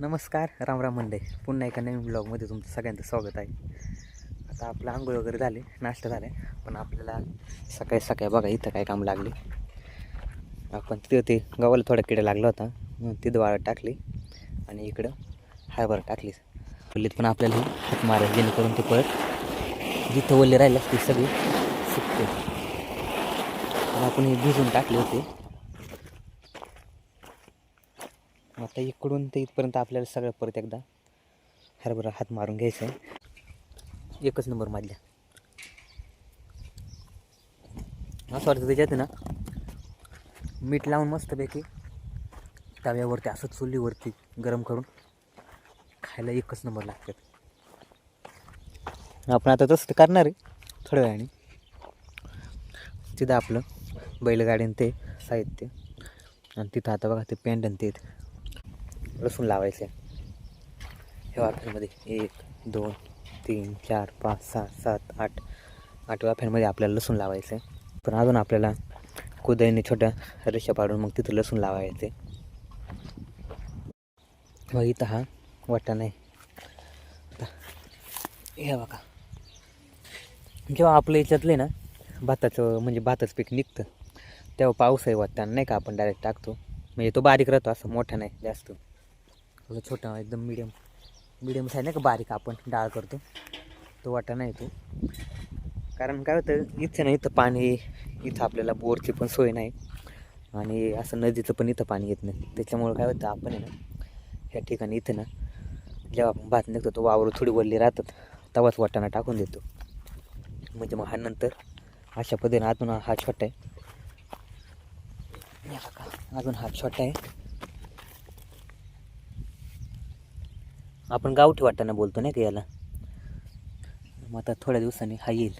नमस्कार रामराम मंडे. पुन्हा एका नवीन ब्लॉगमध्ये तुमचं सगळ्यांचं स्वागत आहे. आता आपलं आंघोळ वगैरे झाले नाश्ता झाला आहे. पण आपल्याला सकाळी सकाळी बघा इथं काय काम लागले. आपण तिथं ते गव्हाला थोडा किडा लागला होता तिथं वाळत टाकली आणि इकडं हायबर टाकली. पल्लीत पण आपल्याला हात मारायला जेणेकरून ते परत जिथं वल्ले राहिलं असते सगळी सुकते. आपण हे भिजून टाकले होते. आता इकडून ते इथपर्यंत आपल्याला सगळं परत एकदा हरभरा हात मारून घ्यायचं आहे. एकच नंबर मारल्या असं वाटतं त्याच्यात ना मीठ लावून मस्तपैकी तव्यावरती असं चुलीवरती गरम करून खायला एकच नंबर लागतात. आपण आता तसं तर करणार आहे थोड्या वेळाने. तिथं आपलं बैलगाडीन ते साहित्य. आणि तिथं आता बघा ते पेंडन ते लसूण लावायचं. आहे हे वाफ्यांमध्ये एक दोन तीन चार पाच सहा सात आठ आठ वाफ्यांमध्ये आपल्याला लसूण लावायचं. आहे पण अजून आपल्याला कुदळीने छोट्या रेषा पाडून मग तिथं लसूण लावायचे. मग इथं हा वाटा नाही. हे बघा. जेव्हा आपल्या याच्यातले ना भाताचं म्हणजे भाताचं पीक निघतं तेव्हा पाऊस आहे वाटतं नाही का आपण डायरेक्ट टाकतो. म्हणजे तो बारीक राहतो असं मोठा नाही जास्त. असं छोटा एकदम मिडियम मिडियम आहे नाही का बारीक आपण डाळ करतो. तो वाटा नाही तो. कारण काय होतं इथं नाही इथं पाणी इथं आपल्याला बोरची पण सोय नाही. आणि असं नदीचं पण इथं पाणी येत नाही. त्याच्यामुळं काय होतं आपण आहे ना ह्या ठिकाणी इथं ना जेव्हा आपण भात निघतो तो वावर थोडी वरली राहतात तेव्हाच वाटाणा टाकून देतो. म्हणजे मग हा नंतर अशा पद्धतीने अजून हा छोटा आहे. अजून हा छोटा आहे. आपण गावठी वाटाणा बोलतो नाही का याला? मग आता थोड्या दिवसांनी हा येईल.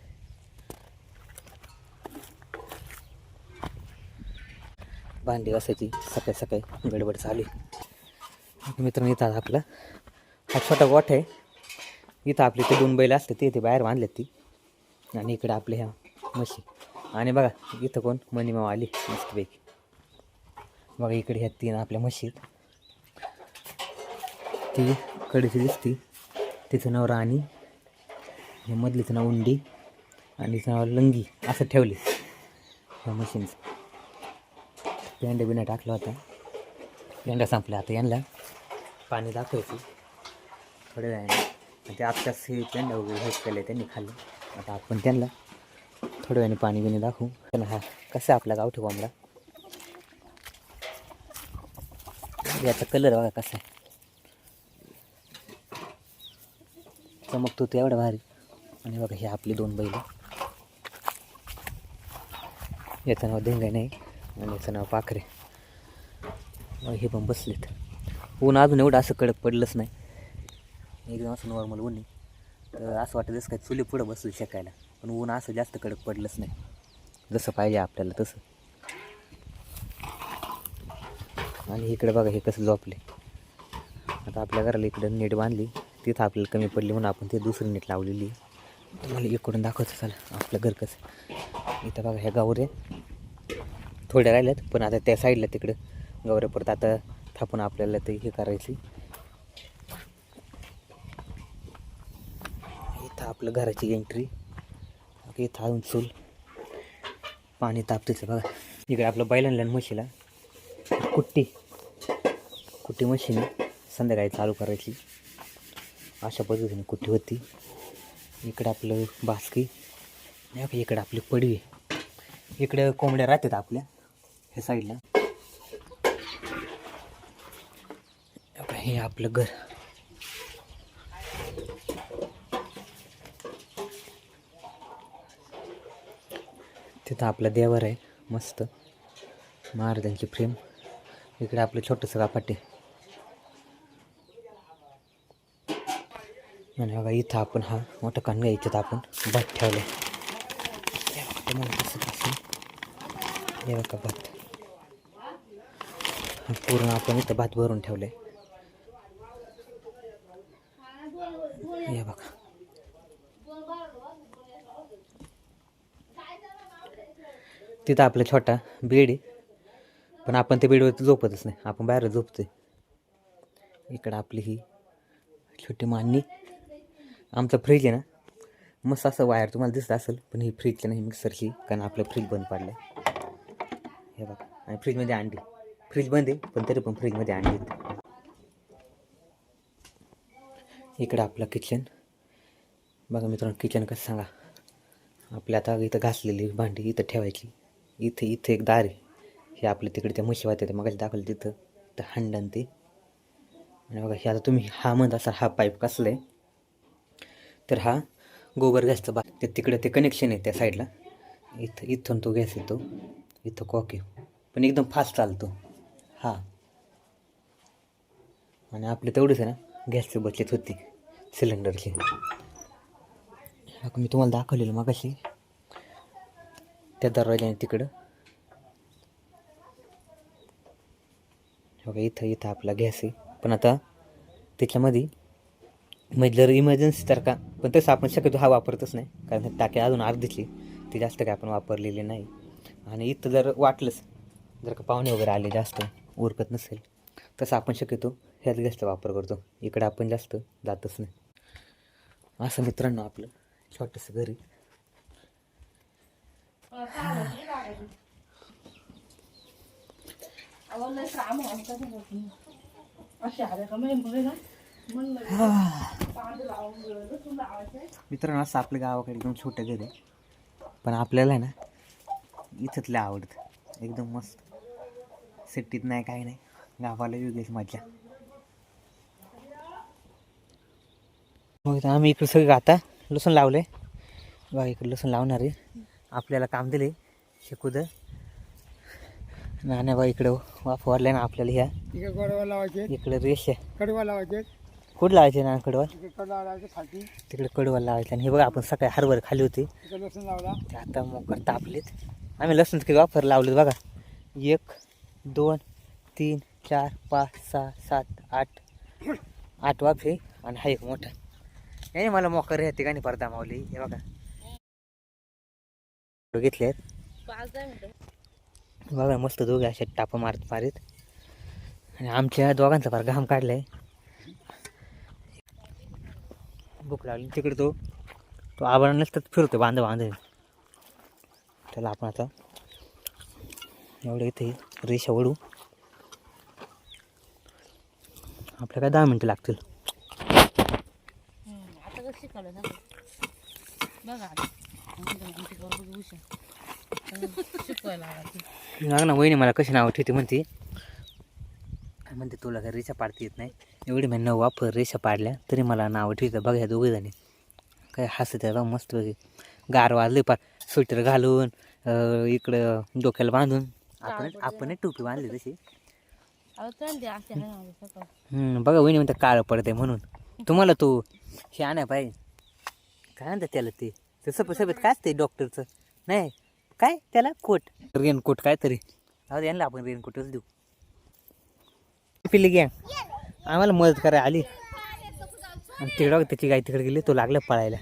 भांडी असायची सकाळी सकाळी गडबड चालू आहे. मित्रांनो इथं आपला हा छोटा गोठ आहे. इथं आपली ते दोन बैल असते ते इथे बाहेर बांधलेत ती. आणि इकडे आपले ह्या म्हशी. आणि बघा इथं कोण? मनीमाव आली मस्तपैकी. बघा इकडे ह्या तीन आपल्या म्हशी आहेत. ती कडीची दिसती. तिचं नाव राणी. हे मधलीचं नाव उंडी. आणि तिचं नाव लंगी असं ठेवले. ह्या मशीनचं पेंड्या बिण्या टाकला होता. पेंड्या संपल्या आता यांना पाणी दाखवायची. थोड्या वेळाने. ते आत्ताच हे पेंड्या वगैरे हेच केले त्यांनी खाल्लं. आता आपण त्यांना थोड्या वेळाने पाणी बिणी दाखवू. त्यांना हा कसं आपला गावठी कोंबडा? याचा कलर बघा कसा आहे. चमकतो तो एवढा भारी आणि बघा हे आपली दोन बैल याचं नाव देंगाई नाही आणि याचं नाव पाखरे. हे पण बसलेत. ऊन अजून एवढं असं कडक पडलंच नाही. एकदम असं नॉर्मल ऊन आहे. तर असं वाटतं जसं काय चुली पुढं बसू शकायला. पण ऊन असं जास्त कडक पडलंच नाही. जसं पाहिजे आपल्याला तसं. आणि इकडे बघा हे कसं झोपले. आता आपल्या घराला इकडं नीट बांधली. तिथं आपल्याला कमी पडली म्हणून आपण ते दुसरी नीट लावलेली तुम्हाला इकडून दाखवतो चला. आपलं घर कसं इथं बघा ह्या गावरे थोड्या राहिल्यात पण आता त्या साईडला तिकडं गवऱ्या परत आता थापून आपल्याला ते हे करायची. इथं आपलं घराची एंट्री इथं अजून चूल. पाणी तापतेचं बघा. इकडे आपलं बैलांना म्हशीला. कुट्टी. कुट्टी मशीन संध्याकाळी चालू करायची. अशा पद्धतीने कुठे होती. इकडं आपलं बास्की नाही इकडं आपली पडवी. इकडं कोंबड्या राहतात आपल्या ह्या साईडला. हे आपलं घर. तिथं आपलं देवर आहे मस्त. महाराजांची फ्रेम इकडे आपलं छोटंसं कापाटे आणि बघा इथं आपण हा मोठा कांगा इथं आपण भात ठेवला हे बघा भात. पूर्ण आपण इथं भात भरून ठेवलं आहे हे बघा. तिथं आपला छोटा बेड आहे पण आपण त्या बेडवरती झोपतच नाही. आपण बाहेर झोपतोय. इकडं आपली ही छोटी मांडणी आमचं फ्रीज आहे ना मस्त असं वायर तुम्हाला दिसत असेल पण ही फ्रीजची नाही मिक्सरची कारण आपलं फ्रीज बंद पडलं हे बघा आणि फ्रीजमध्ये अंडी. फ्रीज बंद आहे पण तरी पण फ्रीजमध्ये अंडी आहेत. इकडं आपलं किचन बघा मित्रांनो किचन कसं सांगा. आपल्या आता इथं घासलेली भांडी इथं ठेवायची. इथे इथे एक दार आहे. हे आपल्या तिकडे त्या म्हशी वाहते मग दाखवलं तिथं. तर हंडन ते. आणि बघा हे आता तुम्ही हा म्हणत असाल हा पाईप कसला आहे? तर हा गोबर गॅसचा बा ते तिकडे ते कनेक्शन आहे त्या साईडला इथं इथून तो गॅस येतो. इथं कॉक आहे. पण एकदम फास्ट चालतो. हा. आणि आपले तेवढंच आहे ना गॅसची बचत होती सिलेंडरची मी तुम्हाला दाखवलेलं मग अशी त्या दरवाजाने तिकडं. बघा इथं इथं आपला गॅस आहे. पण आता त्याच्यामध्ये म्हणजे जर इमर्जन्सी तर का? पण तसं आपण शक्यतो हा वापरतच नाही. कारण टाकी अजून अर्धीची ती जास्त काय आपण वापरलेली नाही. आणि इथं जर वाटलंच जर का पाहुणे वगैरे आले जास्त उरकत नसेल तसं आपण शक्यतो ह्याच गॅसचा वापर करतो. इकडं आपण जास्त जातच नाही. असं मित्रांनो आपलं छोटंसं घरी. मित्रांनो असं आपल्या गावाकडे एकदम छोटं घर आहे. पण आपल्याला आहे ना इथंच लय आवडतं. एकदम मस्त. सिटीत नाही काही नाही. गावाला वेगळीच मजा मग आम्ही इकडं सगळं आता लसूण लावले बघा इकडं लसूण लावणार आहे. आपल्याला काम दिले शिकू दे नाण्या बा इकडं वाफवरल्या ना आपल्याला ह्या. इकडं रेषा कडवा लावायचे कुठं लावायचे ना कडवा तिकडे कडवा लावायचे तिकडे आणि हे बघा आपण सकाळी हरभर खाली होती. तिकडे लसूण लावला. ते आता मग तापलेत. आम्ही लसूण किती वापर लावलेत बघा. एक दोन तीन चार पाच सहा सात आठ. आठ वाफे आणि हा एक मोठा. नाही मला मोकर ह्या ठिकाणी पडदा मावली हे बघा. घेतले आहेत बघा मस्त दोघे असे टापा मारत मारीत. आणि आमच्या दोघांचा फार घाम काढलाय. भूक लागली तिकडे तो. तो आभाळ नसतात फिरतो बांध बांध. त्याला आपण आता एवढं इथे रेषा ओढू. आपल्या काय दहा मिनटं लागतील? ना वहिनी मला कशी नाव ठेवते म्हणते. म्हणते तुला काय रेषा पाडता येत नाही. एवढी मी नऊ वापर रेषा पाडल्या तरी मला नाव ठेवतं बघा दोघे जणी. काय हसत आहे मस्त बघे गार वाजले पार स्वेटर घालून इकडं डोक्याला बांधून. आपण आपण टोपी बांधली तशी. बघा वहिनी म्हणते काळं पडते म्हणून. तुम्हाला तो हे आणा पाहिजे काय म्हणतात त्याला ते? ते सफेद सफेद काय असते डॉक्टरचं नाही काय त्याला? कोट. रेनकोट काय तरी. यांना आपण रेनकोटच देऊ. पिल्ली घ्या. आम्हाला मदत करायला आली. आणि तिकडं त्याची गाय तिकडे गेली तो लागला पळायला.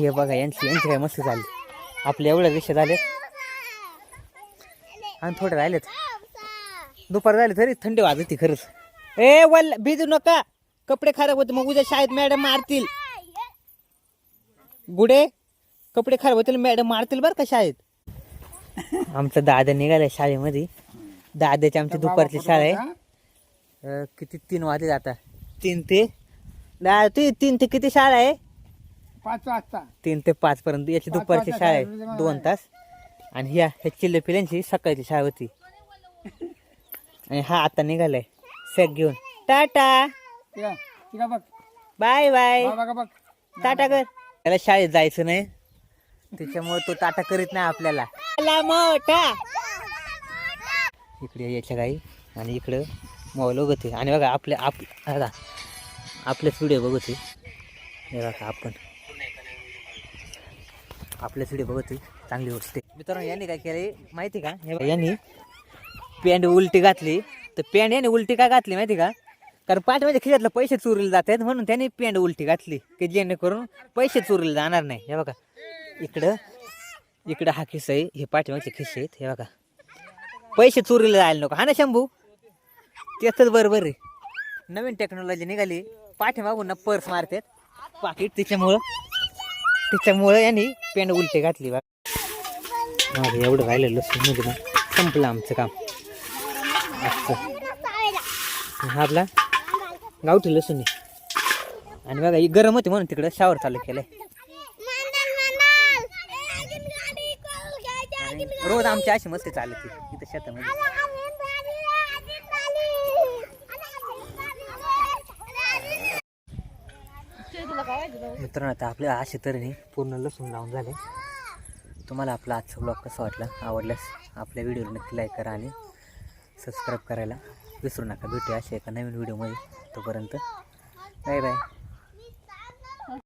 हे बघा यांची यांची काय मस्त झाली. आपल्या एवढ्या विषय झाले आणि थोडे राहिलेत. दुपार झाले तरी थंडी वाजते खरंच. ए वल भिजू नका. कपडे खराब होते मग उद्या शाळेत मॅडम मारतील. गुडे कपडे खराब होतील मॅडम मारतील बरं का शाळेत? आमचा दादा निघाला शाळेमध्ये. दादाची आमची दुपारची शाळा आहे. अं, किती तीन वाजले जाता? तीन ते? तीन ते किती शाळा आहे? पाच वाजता. तीन ते पाच पर्यंत. याची पाच दुपारची वाजता शाळा आहे. दोन तास. आणि ह्या ह्या चिल्ले पिल्यांची सकाळची शाळा होती. आणि हा आता निघालाय. सॅक घेऊन. टाटा! तिला तिला बघ. Bye bye. बघ बघा बघ. टाटा कर. त्याला शाळेत जायचं नाही. त्याच्यामुळे तो टाटा करीत नाही आपल्याला. आला मोठा. इकडे याच्या गाई. आणि इकडं. मोबाईल बघते आणि बघा आपले आप बघा आपलेच व्हिडिओ बघते हे बघा आपण. आपलेच व्हिडिओ बघते चांगली गोष्ट मित्रांनो यांनी काय केले माहिती का? हे यांनी पॅन्ट उलटी घातली. तर पॅन्ट याने उलटी का घातली माहिती का? कारण पाठीमध्ये खिशातलं पैसे चोरीले जात आहेत म्हणून त्याने पॅन्ट उलटी घातली. की जेणेकरून पैसे चोरीले जाणार नाही. हे बघा. इकडं इकडं हा खिस्सा आहे. हे पाठीमागचे खिस्से आहेत. हे बघा. पैसे चोरीला जायला नको. हा ना शंभू? त्याच बरोबर आहे. नवीन टेक्नॉलॉजी निघाली. पाठीमागून ना पर्स मारतात. पाकिट त्याच्यामुळं त्याच्यामुळं यांनी पेंड उलटे घातली बा. माझं एवढं राहिलं लसूण म्हणजे ना संपलं आमचं काम. असं. हा आपला गावठी लसूण आहे. आणि बघा ही गरम होती म्हणून तिकडं शावर चालू केलंय. आणि रोज आमची अशी मस्ती चालते इथं शेतामध्ये ते तुला काय माहिती बाबा? मित्रांनो आता आपल्या असे तऱ्हेने पूर्ण लसूण लावून झाले. तुम्हाला आपला आजचा ब्लॉग कसा वाटला आवडल्यास आपल्या व्हिडिओला नक्की लाईक करा आणि सबस्क्राईब करायला विसरू नका. भेटूया अशा एका नवीन व्हिडिओमध्ये तोपर्यंत बाय बाय